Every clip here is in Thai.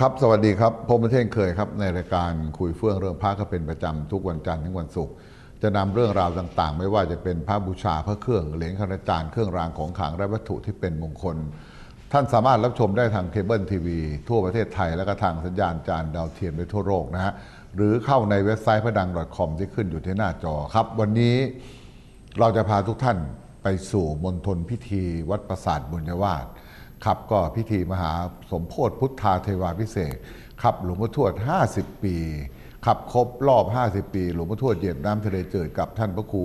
ครับ สวัสดีครับผมประเทศเคยครับ ในรายการคุยเฟื่องเรื่องพระก็เป็นประจำทุกวันจันทร์ถึงวันศุกร์จะนำเรื่องราวต่างๆ ไม่ว่าจะเป็นพระบูชาพระเครื่องเหรียญคณาจารย์เครื่องรางของขลังและวัตถุที่เป็นมงคล ท่านสามารถรับชมได้ทางเคเบิลทีวีทั่วประเทศไทย และก็ทางสัญญาณจานดาวเทียมไปทั่วโลกนะฮะหรือเข้าในเว็บไซต์พระดัง .com ที่ขึ้นอยู่ที่หน้าจอครับ วันนี้เราจะพาทุกท่านไปสู่มณฑลพิธีวัดปราสาทบุญยวาส ครับก็พิธีมหาสมโพธิพุทธาเทวาพิเศษครับหลวงพ่อทวด 50 ปีครับครบรอบ 50 ปี หลวงพ่อทวดเหยียบน้ำทะเลเจิดกับท่านพระครู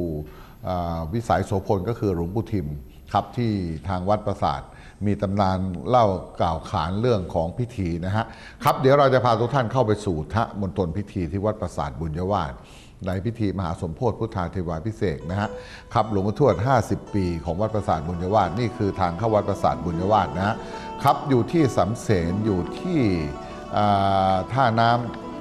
วิสัยโสพลก็คือหลวงปู่ทิมครับที่ทางวัดปราสาทมีตำนานเล่ากล่าวขานเรื่องของพิธีนะฮะครับเดี๋ยวเราจะพาทุกท่านเข้าไปสู่ทะมณฑลพิธีที่วัดปราสาทบุญยวาส ในพิธีมหาสมโพธิพุทธาเทวาพิเศษนะฮะครับหลวงพ่อทวด 50 ปีของวัดประสาทบุญยวาสนี่คือทางเข้าวัดประสาทบุญยวาสนะฮะครับอยู่ที่สำเสนอยู่ที่ท่าน้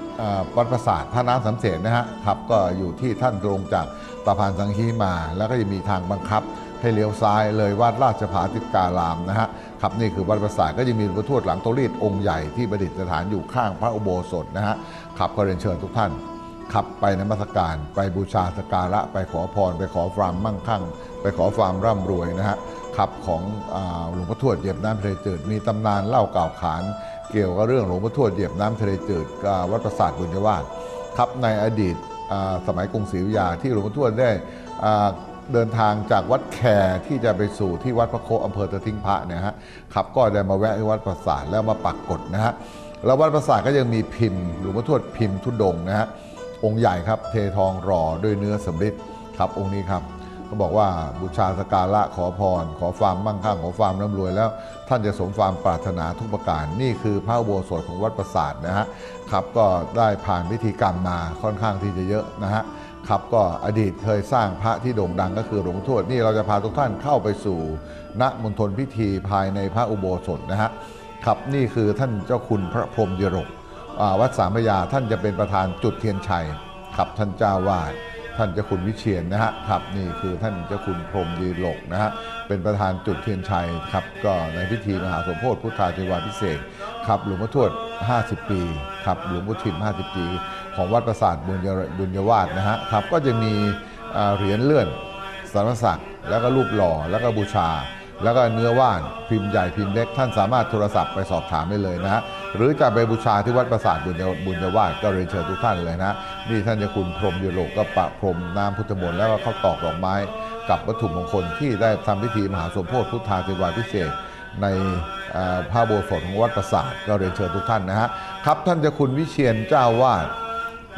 ำวัดประสาทท่าน้ำสำเสนนะฮะครับก็อยู่ที่ท่านลงจากตะพานสังฮีมา แล้วก็จะมีทางบังคับให้เลี้ยวซ้ายเลยวัดราชภาติการามนะฮะครับนี่คือวัดประสาทก็จะมีหลวงพ่อทวดหลังโตรีดองค์ใหญ่ที่ประดิษฐานอยู่ข้างพระอุโบสถนะฮะครับก็เรียนเชิญทุกท่าน ขับไปนมัสการ ไปบูชาสการะ ไปขอพร ไปขอความมั่งคั่ง ไปขอความร่ำรวยนะฮะขับของอหลวงพ่อทวดเหยียบน้ำทะเลจืดมีตำนานเล่ากล่าวขาน เกี่ยวกับเรื่องหลวงพ่อทวดเหยียบน้ำทะเลจืดวัดประสาทบุญยวาสครับในอดีตสมัยกรุงศรีอยุธยาที่หลวงพ่อทวดได้เดินทางจากวัดแคร์ที่จะไปสู่ที่วัดพระโคอำเภอตะทิ้งพระเนี่ยฮะครับก็ได้มาแวะที่วัดประสาทแล้วมาปักกฎนะฮะแล้ววัดประสาทก็ยังมีพิมพ์หลวงพ่อทวดพิมพ์ทุดงนะฮะ องค์ใหญ่ครับ เททองหล่อด้วยเนื้อสำริดครับองค์นี้ครับก็บอกว่าบูชาสการะขอพร ขอความมั่งคั่งขอความร่ำรวยแล้ว ท่านจะสมความปรารถนาทุกประการนี่คือพระอุโบสถของวัดประสาทนะฮะครับก็ได้ผ่านพิธีกรรมมาค่อนข้างที่จะเยอะนะฮะครับก็อดีตเคยสร้างพระที่โด่งดังก็คือหลวงทวดนี่เราจะพาทุกท่านเข้าไปสู่ณมณฑลพิธีภายในพระอุโบสถนะฮะครับนี่คือท่านเจ้าคุณพระพรหมดิรก วัดสามพยาท่านจะเป็นประธานจุดเทียนชัยครับท่านเจ้าวาดท่านเจ้าคุณวิเชียนนะฮะครับนี่คือท่านเจ้าคุณพรมดีหลกนะฮะเป็นประธานจุดเทียนชัยครับก็ในพิธีมหาสมโพธิพุทธาเทวาพิเศษครับหลวงพ่อทวด 50 ปีครับหลวงพ่อทิม 50 ปี ของวัดประสาทบุญยบุญยวาสนะฮะครับก็จะมีเหรียญเลื่อนสารศักแล้วก็รูปหล่อแล้วก็บูชา แล้วก็เนื้อว่านพิมพ์ใหญ่พิมพ์เล็กท่านสามารถโทรศัพท์ไปสอบถามได้เลยนะฮะ หรือจะไปบูชาที่วัดประสาทบุญญบุญญาวาสก็เรียนเชิญทุกท่านเลยนะ นี่ท่านเจะคุณพรมยุโรก็ประพรมน้ำพุทธมนต์แล้วก็เข้าตอกดอกไม้ กับวัตถุมงคลที่ได้ทำพิธีมหาสมโพธิพุทธาเทวาพิเศษในอ่าพระโบสถของวัดประสาทก็เรียนเชิญทุกท่านนะฮะครับท่านเจะคุณวิเชียนเจ้าวาด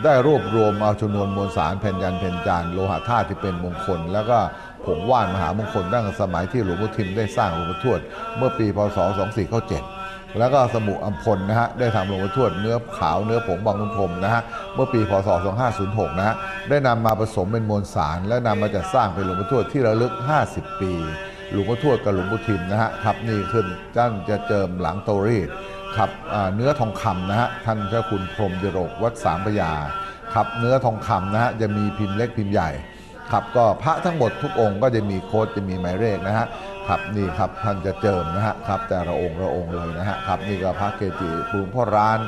ได้รวบรวมเอาชนวนมวลสารแผ่นยันแผ่นจานโลหะธาตุที่เป็นมงคล แล้วก็ผงว่านมหามงคลตั้งสมัยที่หลวงพ่อทิมได้สร้างหลวงพ่อทวด เมื่อปีพศ 2497 แล้วก็สมุอัมพลนะฮะได้ทำหลวงพ่อทวดเนื้อขาวเนื้อผงบางนุพรมนะฮะเมื่อปีพศ 2506 นะฮะได้นำมาผสมเป็นมวลสาร และนำมาจัดสร้างเป็นหลวงพ่อทวดที่ระลึก 50 ปี หลวงพ่อทวดกับหลวงพ่อทิมนะฮะครับนี่ขึ้นจ้านจะเจิมหลังโตรีดครับเนื้อทองคำนะฮะท่านเจ้าคุณพรมดิโรกวัดสามพยาครับเนื้อทองคำนะฮะจะมีพิมพ์เล็กพิมพ์ใหญ่ ครับก็พระทั้งหมดทุกองค์ก็จะมีโค้ดจะมีหมายเลขนะฮะครับนี่ครับท่านจะเจิมนะฮะครับแต่ละองค์ละองค์เลยนะฮะครับนี่ก็พระเกจิหลวงพ่อร้าน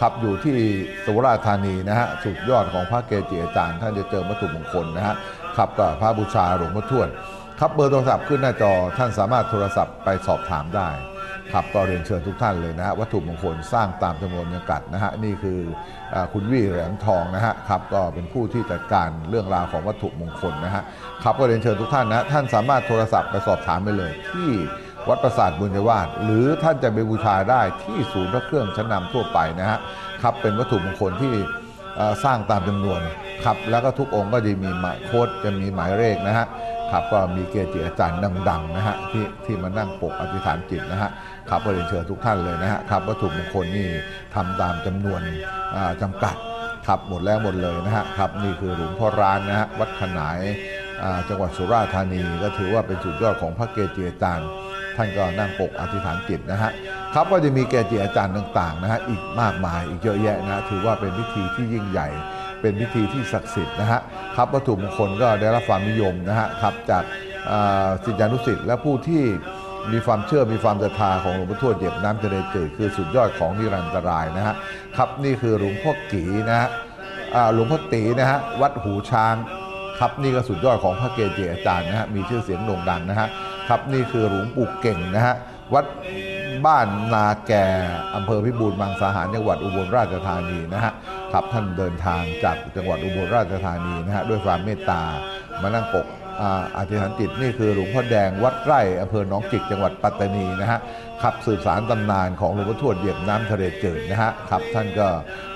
ครับอยู่ที่สุราษฎร์ธานีนะฮะสุดยอดของพระเกจิอาจารย์ ท่านจะเจิมวัตถุมงคลนะฮะครับก็พระบูชาหลวงพ่อทวดครับเบอร์โทรศัพท์ขึ้นหน้าจอท่านสามารถโทรศัพท์ไปสอบถามได้ ครับก็เรียนเชิญทุกท่านเลยนะฮะวัตถุมงคลสร้างตามจำนวนจำกัดนะฮะนี่คืออคุณวี่แหลมทองนะฮะครับก็เป็นผู้ที่จัดการเรื่องราวของวัตถุมงคลนะฮะครับก็เรียนเชิญทุกท่านนะท่านสามารถโทรศัพท์ไปสอบถามไปเลยที่วัดประสาทบุญยวาสหรือท่านจะไปบูชาได้ที่ศูนย์พระเครื่องชั้นนำทั่วไปนะฮะครับเป็นวัตถุมงคลที่สร้างตามจำนวนครับแล้วก็ทุกองค์ก็จะมีหมายโค้ดจะมีหมายเลขนะฮะ ครับก็มีเกจิอาจารย์ดังๆนะฮะที่ที่มานั่งปกอธิษฐานจิตนะฮะครับก็เรียนเชิญทุกท่านเลยนะฮะครับวัตถุมงคลนี่ทำตามจำนวนอ่าจำกัดครับหมดแล้วหมดเลยนะฮะครับนี่คือหลวงพ่อร้านนะฮะวัดขนายจังหวัดสุราษฎร์ธานีก็ถือว่าเป็นสุดยอดของพระเกจิอาจารย์ท่านก็นั่งปกอธิษฐานจิตนะฮะครับก็จะมีเกจิอาจารย์ต่างๆนะฮะอีกมากมายอีกเยอะแยะนะฮะถือว่าเป็นพิธีที่ยิ่งใหญ่ เป็นพิธีที่ศักดิ์สิทธิ์นะฮะครับวัตถุมงคลก็ได้รับความนิยมนะฮะครับจากศิษยานุศิษย์และผู้ที่มีความเชื่อมีความศรัทธาของหลวงพ่อทวดเหยียบน้ำทะเลจืดคือสุดยอดของนิรันตรายนะฮะครับนี่คือหลวงพ่อกีนะฮะหลวงพ่อตีนะฮะวัดหูช้างครับนี่ก็สุดยอดของพระเกจิอาจารย์นะฮะมีชื่อเสียงโด่งดังนะฮะครับนี่คือหลวงปู่เก่งนะฮะวัด บ้านนาแก่อำเภอพิบูลมังสาหารจังหวัดอุบลราชธานีนะฮะครับท่านเดินทางจากจังหวัดอุบลราชธานีนะฮะด้วยความเมตตามานั่งปกอาธิษฐานจิตนี่คือหลวงพ่อแดงวัดไร่อำเภอหนองจิกจังหวัดปัตตานีนะฮะขับสืบสารตำนานของหลวงพ่อทวดเหยียบน้ำทะเลจืดนะฮะครับท่านก็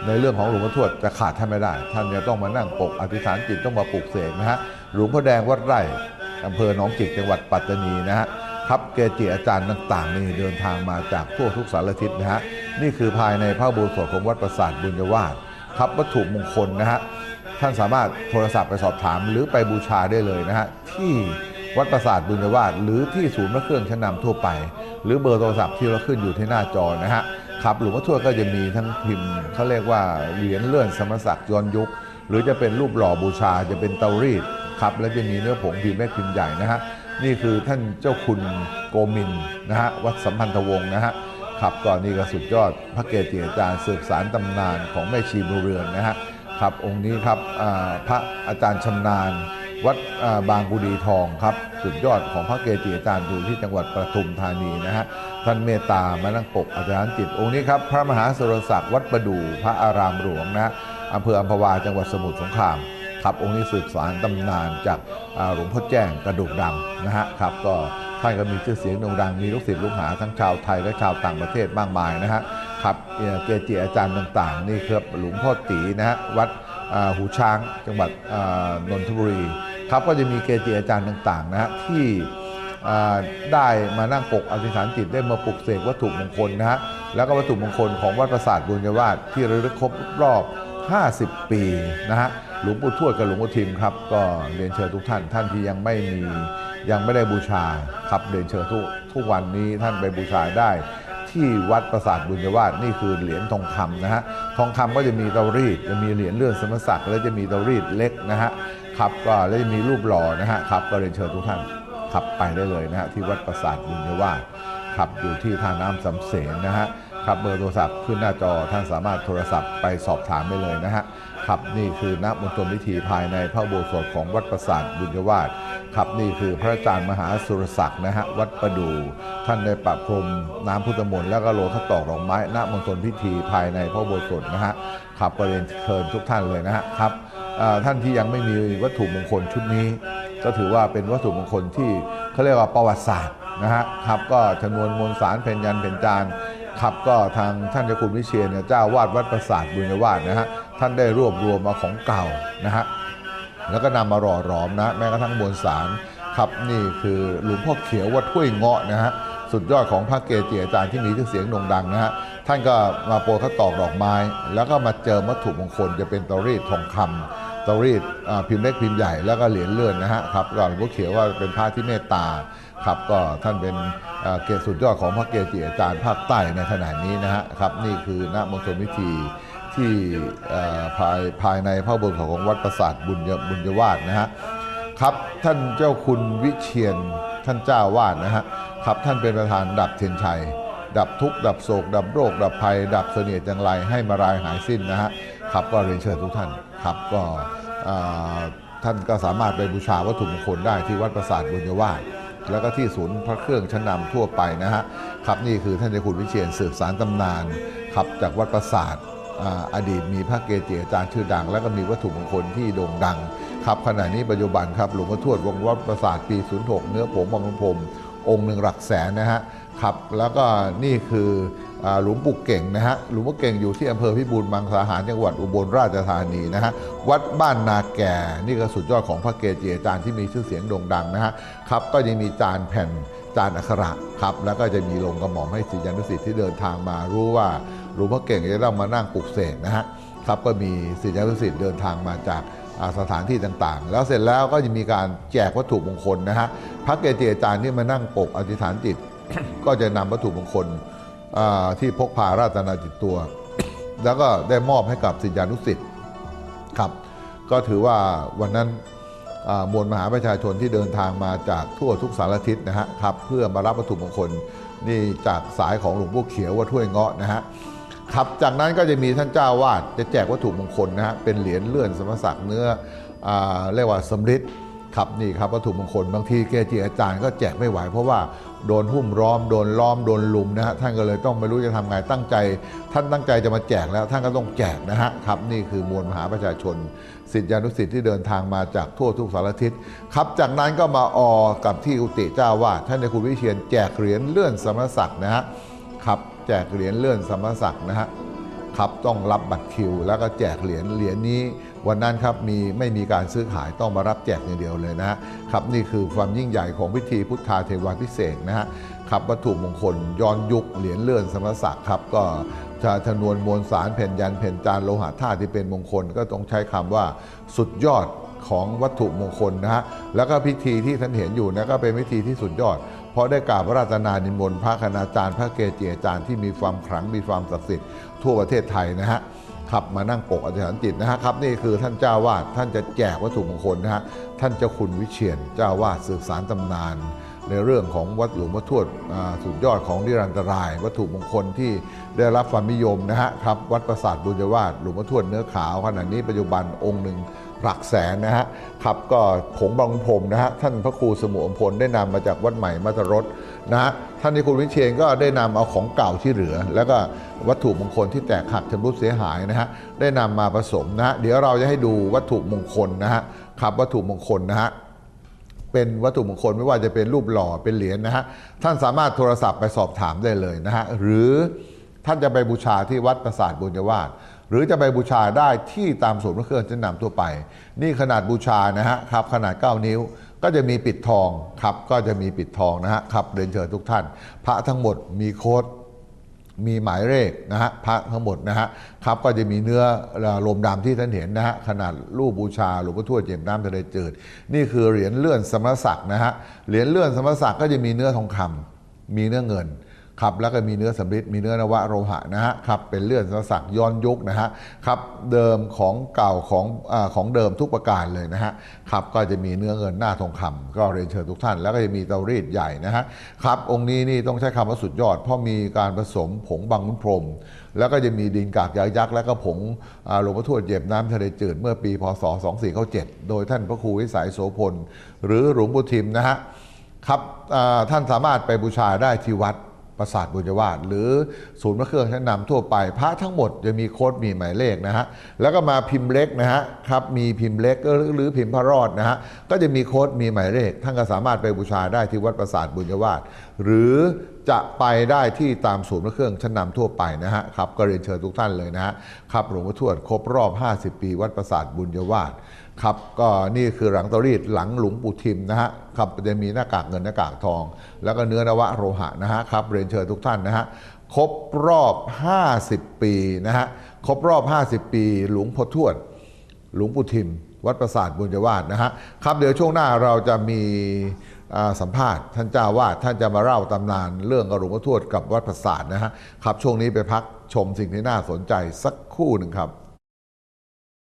ในเรื่องของหลวงพ่อทวดจะขาดท่านไม่ได้ ท่านจะต้องมานั่งปกอธิษฐานจิตต้องมาปลุกเสกนะฮะหลวงพ่อแดงวัดไร่อำเภอหนองจิกจังหวัดปัตตานีนะฮะ ครับเกจิอาจารย์ต่าง ๆ นี่เดินทางมาจากทั่วทุกสารทิศนะฮะนี่คือภายในพระอุโบูสถของวัดประสาทบุญยวาสครับวัตถุมงคลนะฮะท่านสามารถโทรศัพท์ไปสอบถามหรือไปบูชาได้เลยนะฮะที่วัดประสาทบุญยวาสหรือที่ศูนย์พระเครื่องชั้นนำทั่วไป หรือเบอร์โทรศัพท์ที่เราขึ้นอยู่ที่หน้าจอนะฮะครับหลวงพ่อทวดก็จะมีทั้งพิมพ์เขาเรียกว่าเหรียญเลื่อนสมศักดิ์ย้อนยุค หรือจะเป็นรูปหล่อบูชาจะเป็นเตารีดครับแล้วจะมีเนื้อผงพิมพ์แม่พิมพ์ใหญ่นะฮะ นี่คือท่านเจ้าคุณโกมินนะฮะวัดสัมพันธวงศ์นะฮะครับก่อนนี้ก็สุดยอดพระเกจิอาจารย์สืบสารตำนานของแม่ชีบุเรือนนะฮะครับองค์นี้ครับพระอาจารย์ชำนาญ วัดบางกุดีทองครับ สุดยอดของพระเกจิอาจารย์อยู่ที่จังหวัดปทุมธานีนะฮะท่านเมตตามานั่งปกอาจารย์จิตองค์นี้ครับพระมหาสุรศักดิ์วัดประดู่พระอารามหลวงนะฮะอำเภออัมพวาจังหวัดสมุทรสงคราม ครับองค์นี้สืบสารตำนานจากหลวงพ่อแจ้งกระดูกดำนะฮะครับก็ท่านก็มีชื่อเสียงโด่งดังมีลูกศิษย์ลูกหาทั้งชาวไทยและชาวต่างประเทศมากมายนะฮะครับเกจิอาจารย์ต่างๆ นี่ครับหลวงพ่อตีนะฮะวัดหูช้างจังหวัดนนทบุรีครับก็จะมีเกจิอาจารย์ต่างๆนะฮะที่ได้มานั่งปกอธิษฐานจิตได้มาปลุกเสกวัตถุมงคลนะฮะแล้วก็วัตถุมงคลของวัดประสาทบุญยวาสที่ระลึกครบรอบ 50 ปีนะฮะ หลวงปู่ทวดกับหลวงปู่ทิมครับ ก็เรียนเชิญทุกท่านท่านที่ยังไม่มียังไม่ได้บูชาครับเรียนเชิญทุกทุกวันนี้ท่านไปบูชาได้ ที่วัดประสาทบุญยวาสนี่คือเหรียญทองคำนะฮะทองคำก็จะมีเตารีดจะมีเหรียญเลื่อนสมศักดิ์แล้วจะมีเตารีดเล็กนะฮะครับก็แล้วจะมีรูปหล่อนะฮะครับก็เรียนเชิญทุกท่านขับไปได้เลยนะฮะที่วัดประสาทบุญยวาสขับอยู่ที่ท่าน้ำสำเสนนะฮะขับเบอร์โทรศัพท์ขึ้นหน้าจอท่านสามารถโทรศัพท์ไปสอบถามได้เลยนะฮะ ขับนี่คือนักมณฑลพิธีภายในพระโบสถของวัดประสาทบุญวาสขับนี่คือพระอาจารย์มหาสุรศักดิ์นะฮะวัดประดู ท่านได้ปรับพรมน้ำพุทธมนต์แล้วก็โลทัตตอกดอกไม้ณมณฑลพิธีภายในพระโบสถนะฮะขับประเรียนเชิญทุกท่านเลยนะฮะครับท่านที่ยังไม่มีวัตถุมงคลชุดนี้ ก็ถือว่าเป็นวัตถุมงคลที่เขาเรียกว่าประวัติศาสตร์นะฮะครับก็ชนวนมวลสารเป็นยันเป็นจานครับก็ทางท่านเจ้าคุณวิเชียรเนี่ยเจ้าวาดวัดประสาทบุญวาสนะฮะ ท่านได้รวบรวมมาของเก่านะฮะแล้วก็นำมาหล่อหลอมนะ แม้กระทั่งมวลสารครับนี่คือหลวงพ่อเขียววัดห้วยเงาะนะฮะสุดยอดของพระเกจิอาจารย์ที่มีชื่อเสียงโด่งดังนะฮะท่านก็มาโปรทัดตอกดอกไม้ แล้วก็มาเจอวัตถุมงคลจะเป็นตอรีดทองคำเตารีดพิมพ์เล็กพิมพ์ใหญ่แล้วก็เหรียญเลื่อนนะฮะครับก็หลวงพ่อเขียวว่าเป็นพระที่เมตตาครับก็ท่านเป็นเกศสุดยอดของพระเกจิอาจารย์ภาคใต้ในขณะนี้นะฮะครับนี่คือณมณฑลพิธี ที่ภายภายในพระบสถของวัดประสาทบุญยบุญวาสนะฮะครับท่านเจ้าคุณวิเชียนท่านเจ้าวาดนะฮะครับท่านเป็นประธานดับเทียนชัย ดับทุกข์ดับโศก ดับโรค ดับภัย ดับเสนียดจังไรให้มารายหายสิ้นนะฮะครับก็เรียนเชิญทุกท่านครับก็ท่านก็สามารถไปบูชาวัตถุมงคลได้ที่วัดประสาทบุญยวาสแล้วก็ที่ศูนย์พระเครื่องชั้นนำทั่วไปนะฮะครับนี่คือท่านเจ้าคุณวิเชียนสืบสารตำนานครับจากวัดประสาท อดีตมีพระเกจิอาจารย์ชื่อดัง แล้วก็มีวัตถุมงคลที่โด่งดังครับขณะนี้ปัจจุบันครับหลวงพ่อทวดวงวัดประสาทปี 06 เนื้อผงบางลำพรมองค์หนึ่งหลักแสนนะฮะครับแล้วก็นี่คืออหลวงปู่เก่งนะฮะหลวงปู่เก่งอยู่ที่อำเภอพิบูลมังสาหารจังหวัดอุบลราชธานีนะฮะวัดบ้านนาแก่ นี่ก็สุดยอดของพระเกจิอาจารย์ที่มีชื่อเสียงโด่งดังนะฮะครับก็ยังมีจานแผ่น จานอักขระครับแล้วก็จะมีลงกระหม่อมให้ศิษยานุศิษย์ที่เดินทางมารู้ว่าหลวงพ่อเก่งจะต้องมานั่งปลุกเสกนะฮะครับก็มีศิษยานุศิษย์เดินทางมาจากอ่าสถานที่ต่างๆ แล้วเสร็จแล้วก็จะมีการแจกวัตถุมงคลนะฮะพระเกจิอาจารย์ที่มานั่งปกอธิษฐานจิต ก็จะนำวัตถุมงคลอ่าที่พกพาราตนาจิตตัว แล้วก็ได้มอบให้กับศิษยานุศิษย์ครับ ก็ถือว่าวันนั้นอ่า มวลมหาประชาชนที่เดินทางมาจากทั่วทุกสารทิศนะฮะครับเพื่อมารับวัตถุมงคลนี่จากสายของหลวงพ่อเขียววัดถ้วยเงาะนะฮะครับจากนั้นก็จะมีท่านเจ้าวาดจะแจกวัตถุมงคลนะฮะเป็นเหรียญเลื่อนสมศักดิ์เนื้ออเรียกว่าสำริดครับนี่ครับวัตถุมงคลบางทีเกจิอาจารย์ก็แจกไม่ไหว เพราะว่าโดนหุ้มล้อมโดนล้อมโดนลุมนะฮะท่านก็เลยต้องไม่รู้จะทำไงตั้งใจ ท่านตั้งใจจะมาแจกแล้วท่านก็ต้องแจกนะฮะครับนี่คือมวลมหาประชาชน สิทธิอนุสิทธิ์ที่เดินทางมาจากทั่วทุกสารทิศครับจากนั้นก็มาออกับที่กุฏิเจ้าวาดท่านในคุณวิเชียนแจกเหรียญเลื่อนสมศักดิ์นะฮะครับแจกเหรียญเลื่อนสมศักดิ์นะฮะครับต้องรับบัตรคิว แล้วก็แจกเหรียญเหรียญนี้ วันนั้นครับมีไม่มีการซื้อขายต้องมารับแจกอย่างเดียวเลยนะครับนี่คือความยิ่งใหญ่ของพิธีพุทธาเทวาพิเศษกนะฮะครับวัตถุมงคลย้อนยุคเหรียญเลื่อนสมณศักดิ์ครับก็จะชนวนมวลสารแผ่นยันแผ่นจานโลหะธาตุที่เป็นมงคลก็ต้องใช้คำว่าสุดยอดของวัตถุมงคลนะฮะแล้วก็พิธีที่ท่านเห็นอยู่นะก็เป็นพิธีที่สุดยอด เพราะได้กราบพระราชนานิมนต์พระคณาจารย์ พระเกจิอาจารย์ที่มีความขลังมีความศักดิ์สิทธิ์ทั่วประเทศไทยนะฮะ ครับมานั่งปกอธิษฐานจิตนะฮะครับนี่คือท่านเจ้าวาดท่านจะแจกวัตถุมงคลนะฮะท่านเจ้าคุณวิเชียนเจ้าวาดสืบสารตำนาน ในเรื่องของวัดหลวงพ่อทวดสุดยอดของนิรันตราย วัตถุมงคลที่ได้รับความนิยมนะฮะครับวัดประสาทบุญวาดหลวงพ่อทวดเนื้อขาวขณะนี้ปัจจุบันองค์หนึ่ง หลักแสนนะฮะครับก็ผงบางพรมนะฮะท่านพระครูสมุอมพลได้นำมาจากวัดใหม่มัตรสนะฮะท่านที่คุณวิเชียนก็ได้นำเอาของเก่าที่เหลือ แล้วก็วัตถุมงคลที่แตกหักชำรุดเสียหายนะฮะได้นำมาผสมนะฮะเดี๋ยวเราจะให้ดูวัตถุมงคลนะฮะครับวัตถุมงคลนะฮะเป็นวัตถุมงคลไม่ว่าจะเป็นรูปหล่อเป็นเหรียญนะฮะท่านสามารถโทรศัพท์ไปสอบถามได้เลยนะฮะหรือท่านจะไปบูชาที่วัดประสาทบุญวาส หรือจะไปบูชาได้ที่ตามศูนย์พระเครื่องชั้นนำทั่วไป นี่ขนาดบูชานะฮะครับขนาด 9 นิ้วก็จะมีปิดทองครับก็จะมีปิดทองนะฮะครับเรียนเชิญทุกท่าน พระทั้งหมดมีโค้ดมีหมายเลขนะฮะพระทั้งหมดนะฮะครับก็จะมีเนื้อลมดำที่ท่านเห็นนะฮะขนาดรูปบูชาหลวงพ่อทวดเจ็บน้ำทะเลจืด นี่คือเหรียญเลื่อนสมณศักดิ์นะฮะเหรียญเลื่อนสมณศักดิ์ก็จะมีเนื้อทองคำมีเนื้อเงิน ครับแล้วก็มีเนื้อสำริดมีเนื้อนวะโลหะนะฮะครับเป็นเลื่อนสมณศักย้อนยุคนะฮะครับเดิมของเก่าของอของเดิมทุกประการเลยนะฮะครับก็จะมีเนื้อเงินหน้าทองคำก็เรียนเชิญทุกท่าน แล้วก็จะมีเตารีดใหญ่นะฮะครับองค์นี้นี่ต้องใช้คำว่าสุดยอด เพราะมีการผสมผงบางมุนพรม แล้วก็จะมีดินกากยายักษ์ แล้วก็ผงหลวงพ่อทวดเหยียบน้ำทะเลจืดเมื่อปีพศ 2497 โดยท่านพระครูวิสัยโสพล หรือหลวงปู่ทิมนะฮะครับท่านสามารถไปบูชาได้ที่วัด ประสาทบุญวาสหรือศูนย์พระเครื่องชั้นนำทั่วไป พระทั้งหมดจะมีโค้ดมีหมายเลขนะฮะแล้วก็มาพิมพ์เล็กนะฮะครับมีพิมพ์เล็กหรือพิมพ์พระรอดนะฮะก็จะมีโค้ดมีหมายเลข ท่านก็สามารถไปบูชาได้ที่วัดประสาทบุญวาสหรือจะไปได้ที่ตามศูนย์พระเครื่องชั้นนำทั่วไปนะฮะครับก็เรียนเชิญทุกท่านเลยนะฮะครับหลวงพ่อทวดครบรอบ 50 ปี วัดประสาทบุญวาส ครับก็นี่คือหลังตรีดหลังหลวงปู่ทิมนะฮะครับจะมีหน้ากากเงินหน้ากากทอง แล้วก็เนื้อนวะโลหะนะฮะครับเรียนเชิญทุกท่านนะฮะครบรอบ 50 ปีนะฮะครบรอบ 50 ปี หลวงพ่อทวดหลวงปู่ทิม วัดประสาทบุญยวาสนะฮะครับเดี๋ยวช่วงหน้าเราจะมีสัมภาษณ์ท่านเจ้าวาดท่านจะมาเล่าตำนานเรื่องหลวงพ่อทวดกับวัดประสาทนะฮะครับช่วงนี้ไปพักชมสิ่งที่น่าสนใจสักคู่หนึ่งครับ